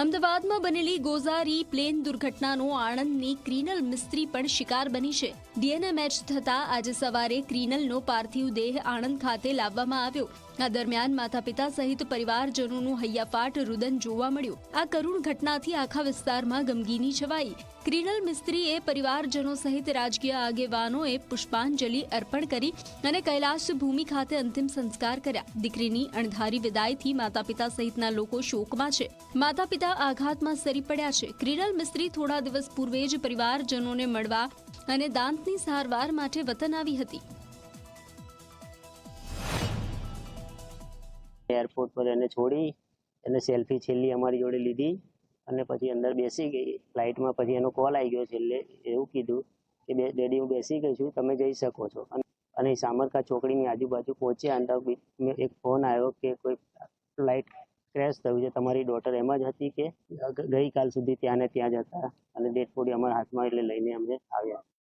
અમદાવાદમાં બનેલી ગોઝારી પ્લેન દુર્ઘટનાનો આણંદની ક્રિનલ મિસ્ત્રી પણ શિકાર બની છે. ડીએનએ મેચ થતા આજે સવારે ક્રિનલનો પાર્થિવ દેહ આણંદ ખાતે લાવવામાં આવ્યો. આ દરમિયાન માતા પિતા સહિત પરિવારજનોનું હૈયાફાટ રુદન જોવા મળ્યું. આ કરુણ ઘટનાથી આખા વિસ્તારમાં ગમગીની છવાઈ. ક્રિનલ મિસ્ત્રીએ પરિવારજનો સહિત રાજકીય આગેવાનોએ પુષ્પાંજલિ અર્પણ કરી અને કૈલાશ ભૂમિ ખાતે અંતિમ સંસ્કાર કર્યા. દીકરીની અણધારી વિદાયથી માતા પિતા સહિતના લોકો શોકમાં છે. માતા પિતા આઘાતમાં સરી પડ્યા છે. ક્રિનલ મિસ્ત્રી થોડા દિવસ પૂર્વે જ પરિવારજનોને મળવા અને દાંતની સારવાર માટે વતન આવી હતી. એરપોર્ટ પર એને છોડી, એને સેલ્ફી છેલ્લી અમારી જોડે લીધી અને પછી અંદર બેસી ગઈ. ફ્લાઇટમાં પછી એનો કોલ આવી ગયો છેલ્લે, એવું કીધું કે, બે ડેડી હું બેસી ગઈ છું, તમે જઈ શકો છો. અને- અને સામરકા ચોકડીની આજુબાજુ પહોંચ્યા અને મેં એક ફોન આવ્યો કે કોઈ ફ્લાઇટ ક્રેશ થયું છે. તમારી ડોટર એમાં જ હતી કે ગઈકાલ સુધી ત્યાં ને ત્યાં જ હતા. અને ડેડ બોડી અમારા હાથમાં એટલે લઈને અમે આવ્યા.